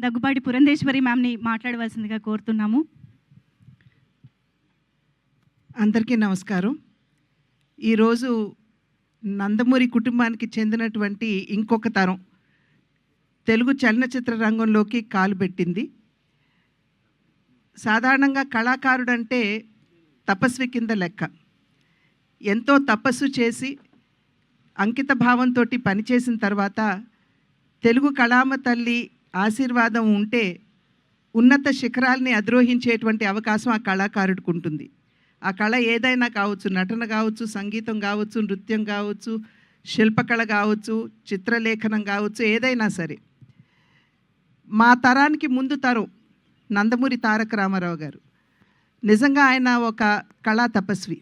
దగ్గుబాటి పురంధేశ్వరి మ్యామ్ని మాట్లాడవలసిందిగా కోరుతున్నాము. అందరికీ నమస్కారం. ఈరోజు నందమూరి కుటుంబానికి చెందినటువంటి ఇంకొక తరం తెలుగు చలనచిత్ర రంగంలోకి కాలు పెట్టింది. సాధారణంగా కళాకారుడంటే తపస్వి కింద లెక్క. ఎంతో తపస్సు చేసి అంకిత భావంతో పనిచేసిన తర్వాత తెలుగు కళామ తల్లి ఆశీర్వాదం ఉంటే ఉన్నత శిఖరాల్ని అధిరోహించేటువంటి అవకాశం ఆ కళాకారుడికి ఉంటుంది ఆ కళ ఏదైనా కావచ్చు నటన కావచ్చు సంగీతం కావచ్చు నృత్యం కావచ్చు శిల్పకళ కావచ్చు చిత్రలేఖనం కావచ్చు ఏదైనా సరే. మా తరానికి ముందు తరం నందమూరి తారక రామారావు గారు. నిజంగా ఆయన ఒక కళా తపస్వి.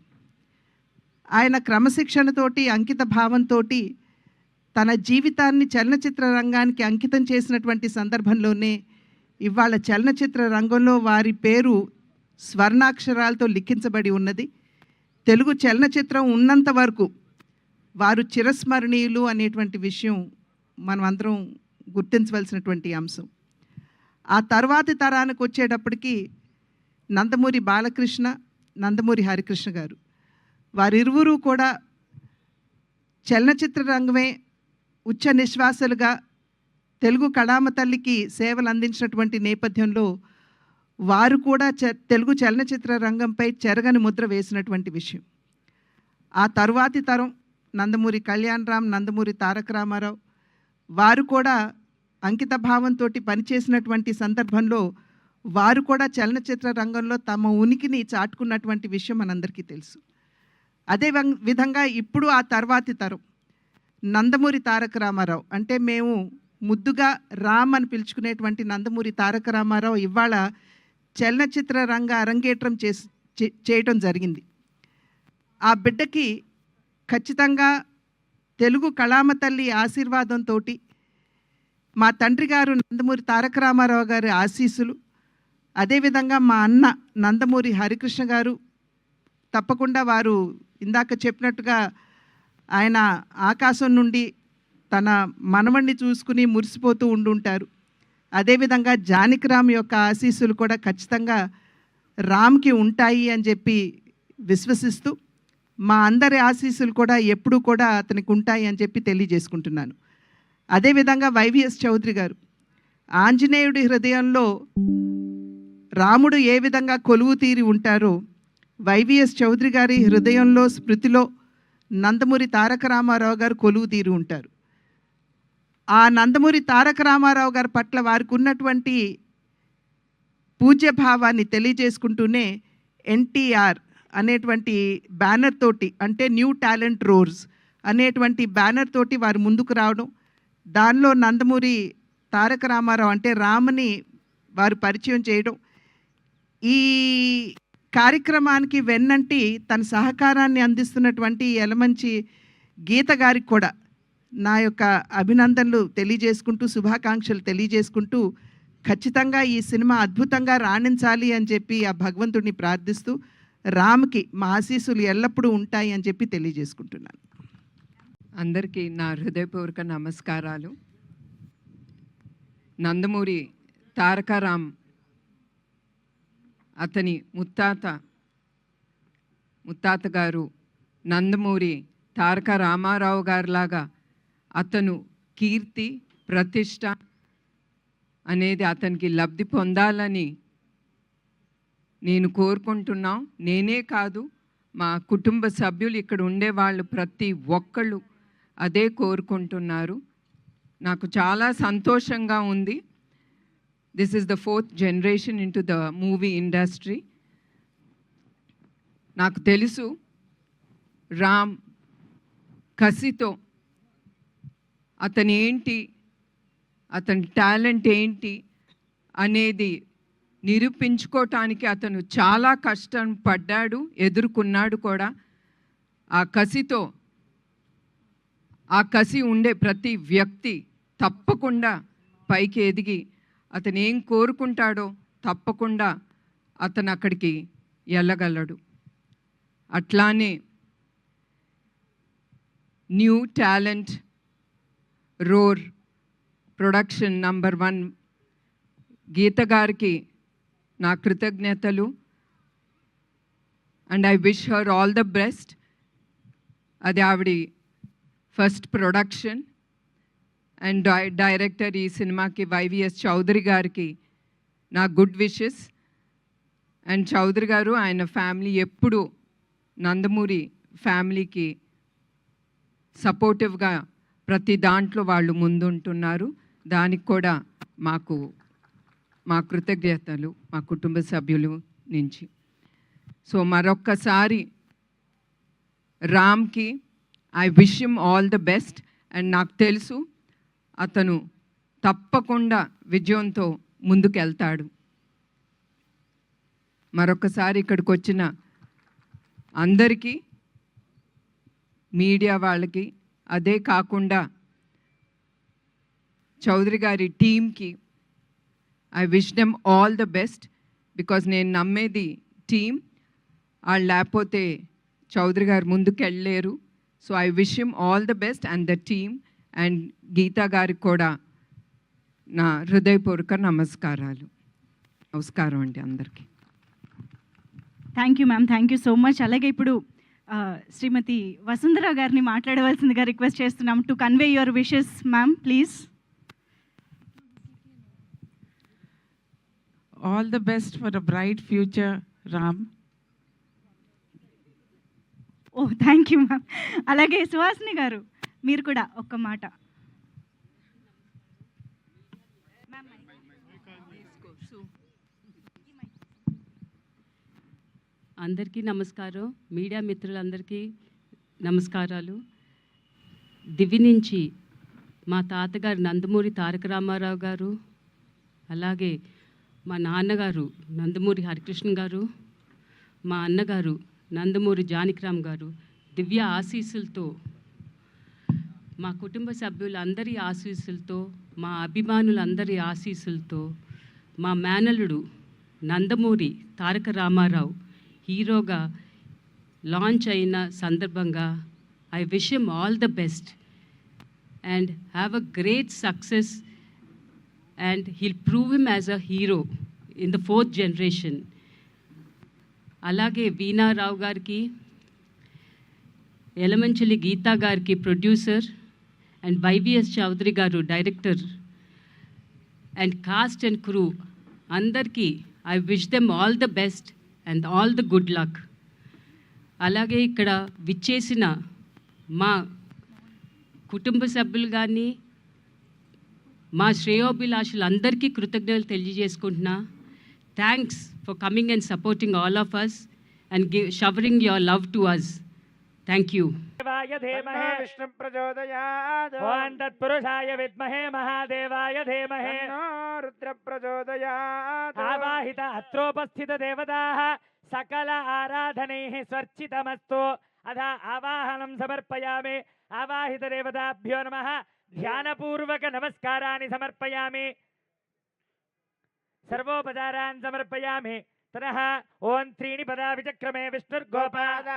ఆయన క్రమశిక్షణతోటి అంకిత భావంతో తన జీవితాన్ని చలనచిత్ర రంగానికి అంకితం చేసినటువంటి సందర్భంలోనే ఇవాళ చలనచిత్ర రంగంలో వారి పేరు స్వర్ణాక్షరాలతో లిఖించబడి ఉన్నది. తెలుగు చలనచిత్రం ఉన్నంత వరకు వారు చిరస్మరణీయులు అనేటువంటి విషయం మనం అందరం గుర్తించవలసినటువంటి అంశం. ఆ తర్వాతి తరానికి వచ్చేటప్పటికి నందమూరి బాలకృష్ణ నందమూరి హరికృష్ణ గారు. వారిరువురు కూడా చలనచిత్ర రంగమే ఉచ్చ నిశ్వాసలుగా తెలుగు కడామ తల్లికి సేవలు అందించినటువంటి నేపథ్యంలో వారు కూడా చ తెలుగు చలనచిత్ర రంగంపై చెరగని ముద్ర వేసినటువంటి విషయం. ఆ తరువాతి తరం నందమూరి కళ్యాణ్ రామ్ నందమూరి తారక రామారావు వారు కూడా అంకిత భావంతో పనిచేసినటువంటి సందర్భంలో వారు కూడా చలనచిత్ర రంగంలో తమ ఉనికిని చాటుకున్నటువంటి విషయం మనందరికీ తెలుసు. అదే విధంగా ఇప్పుడు ఆ తర్వాతి తరం నందమూరి తారక రామారావు. అంటే మేము ముద్దుగా రామ్ అని పిలుచుకునేటువంటి నందమూరి తారక రామారావు ఇవాళ చలనచిత్ర రంగ అరంగేట్రం చేసి చేయటం జరిగింది. ఆ బిడ్డకి ఖచ్చితంగా తెలుగు కళామ తల్లి ఆశీర్వాదంతో మా తండ్రి గారు నందమూరి తారక రామారావు గారి ఆశీస్సులు అదేవిధంగా మా అన్న నందమూరి హరికృష్ణ గారు తప్పకుండా వారు ఇందాక చెప్పినట్టుగా ఆయన ఆకాశం నుండి తన మనవణ్ణి చూసుకుని మురిసిపోతూ ఉండుంటారు. అదేవిధంగా జానకిరామ్ యొక్క ఆశీస్సులు కూడా ఖచ్చితంగా రామ్కి ఉంటాయి అని చెప్పి విశ్వసిస్తూ మా అందరి ఆశీస్సులు కూడా ఎప్పుడూ కూడా అతనికి ఉంటాయి అని చెప్పి తెలియజేసుకుంటున్నాను. అదేవిధంగా వైవిఎస్ చౌదరి గారు ఆంజనేయుడి హృదయంలో రాముడు ఏ విధంగా కొలువు తీరి ఉంటారో వైవిఎస్ చౌదరి గారి హృదయంలో స్మృతిలో నందమూరి తారక రామారావు గారు కొలువు తీరి ఉంటారు. ఆ నందమూరి తారక రామారావు గారి పట్ల వారికి ఉన్నటువంటి పూజ్య భావాన్ని తెలియజేసుకుంటూనే ఎన్టీఆర్ అనేటువంటి బ్యానర్ తోటి అంటే న్యూ టాలెంట్ రోర్స్ అనేటువంటి బ్యానర్ తోటి వారు ముందుకు రావడం దానిలో నందమూరి తారక రామారావు అంటే రామని వారు పరిచయం చేయడం ఈ కార్యక్రమానికి వెన్నంటి తన సహకారాన్ని అందిస్తున్నటువంటి ఎలమంచి గీత గారికి కూడా నా యొక్క అభినందనలు తెలియజేసుకుంటూ శుభాకాంక్షలు తెలియజేసుకుంటూ ఖచ్చితంగా ఈ సినిమా అద్భుతంగా రాణించాలి అని చెప్పి ఆ భగవంతుడిని ప్రార్థిస్తూ రామ్కి మా ఆశీస్సులు ఎల్లప్పుడూ ఉంటాయి అని చెప్పి తెలియజేసుకుంటున్నాను. అందరికీ నా హృదయపూర్వక నమస్కారాలు. నందమూరి తారకారాం అతని ముత్తాత ముత్తాత గారు నందమూరి తారక రామారావు గారిలాగా అతను కీర్తి ప్రతిష్ట అనేది అతనికి లబ్ధి పొందాలని నేను కోరుకుంటున్నాం. నేనే కాదు మా కుటుంబ సభ్యులు ఇక్కడ ఉండేవాళ్ళు ప్రతి ఒక్కళ్ళు అదే కోరుకుంటున్నారు. నాకు చాలా సంతోషంగా ఉంది. This is the fourth generation in to the movie industry నాకు తెలుసు రామ్ కసితో అతను ఏంటి అతని టాలెంట్ ఏంటి అనేది నిరూపించుకోవటానికి అతను చాలా కష్టం పడ్డాడు ఎదుర్కొన్నాడు కూడా. ఆ కసితో ఆ కసి ఉండే ప్రతి వ్యక్తి తప్పకుండా పైకి ఎదిగి అతను ఏం కోరుకుంటాడో తప్పకుండా అతను అక్కడికి వెళ్ళగలడు అట్లానే new talent roar production number one Geetha గారికి నా కృతజ్ఞతలు. And I wish her all the best. అది ఆవిడ ఫస్ట్ ప్రొడక్షన్. అండ్ డై డైరెక్టర్ ఈ సినిమాకి వైవిఎస్ చౌదరి గారికి నా గుడ్ విషెస్. అండ్ చౌదరి గారు ఆయన ఫ్యామిలీ ఎప్పుడు నందమూరి ఫ్యామిలీకి సపోర్టివ్గా ప్రతి దాంట్లో వాళ్ళు ముందుంటున్నారు. దానికి కూడా మాకు మా కృతజ్ఞతలు మా కుటుంబ సభ్యులు నుంచి. సో మరొక్కసారి రామ్కి I wish him all the best and నాకు తెలుసు అతను తప్పకుండా విజయంతో ముందుకెళ్తాడు. మరొకసారి ఇక్కడికి వచ్చిన అందరికీ మీడియా వాళ్ళకి అదే కాకుండా చౌదరి గారి టీంకి I wish them all the best because నేను నమ్మేది టీం వాళ్ళు లేకపోతే చౌదరి గారు ముందుకు వెళ్ళలేరు so I wish him all the best and the team. And Geetha గారికి కూడా నా హృదయపూర్వక నమస్కారాలు. నమస్కారం అండి అందరికీ. Thank you ma'am thank you so much అలాగే ఇప్పుడు శ్రీమతి వసుంధర గారిని మాట్లాడవలసిందిగా రిక్వెస్ట్ చేస్తున్నాం. To convey your wishes ma'am please All the best for a bright future, Ram. Oh thank you ma'am అలాగే సుహాసిని గారు. మీరు కూడా ఒక్క మాట. అందరికీ నమస్కారం. మీడియా మిత్రులందరికీ నమస్కారాలు. దివి నుంచి మా తాతగారు నందమూరి తారక రామారావు గారు అలాగే మా నాన్నగారు నందమూరి హరికృష్ణ గారు మా అన్నగారు నందమూరి జానకిరామ్ గారు దివ్య ఆశీస్సులతో మా కుటుంబ సభ్యులందరి ఆశీస్సులతో మా అభిమానులందరి ఆశీస్సులతో మా మేనలుడు నందమూరి తారక రామారావు హీరోగా లాంచ్ అయిన సందర్భంగా I wish M all the best and have a great success and heal prove him as a hero in the fourth generation. అలాగే వీణారావు గారికి ఎలమంచలి గీతా గారికి producer and YVS Chowdary garu director and cast and crew అందరికీ I wish them all the best and all the good luck అలాగే ఇక్కడ విచ్చేసిన మా కుటుంబ సభ్యులు కానీ మా శ్రేయోభిలాషులందరికీ కృతజ్ఞతలు తెలియజేసుకుంటున్నా. Thanks for coming and supporting all of us and give showering your love to us thank you धीमहे। Vishnu प्रचोदयात्। भवान् तत्पुरुषाय महादेवाय धीमहे। रुद्र प्रचोदयात् आवाहित अत्रोपस्थित देवताः सकल आराधनैः स्वर्चितमस्तु। अथ आवाहनं समर्पया आवाहित देवताभ्यो नमः। ध्यानपूर्वक नमस्काराणि समर्पयामि। सर्वोपचारान् समर्पयामि। पुनः ओं त्रीणि पदा विचक्रमे विष्णुर्गोपादा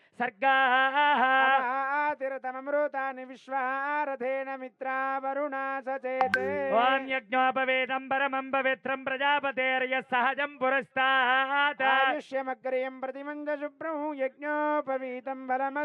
तिरतममृतानि विश्वारथेन मित्रा वरुणा सचेते ॐ यज्ञोपवेदं परमं पवित्रं प्रजापतेर्यः सहजं पुरस्तात्। आयुष्यमग्र्यं प्रतिमन्दशुभ्रं यज्ञोपवीतं बलम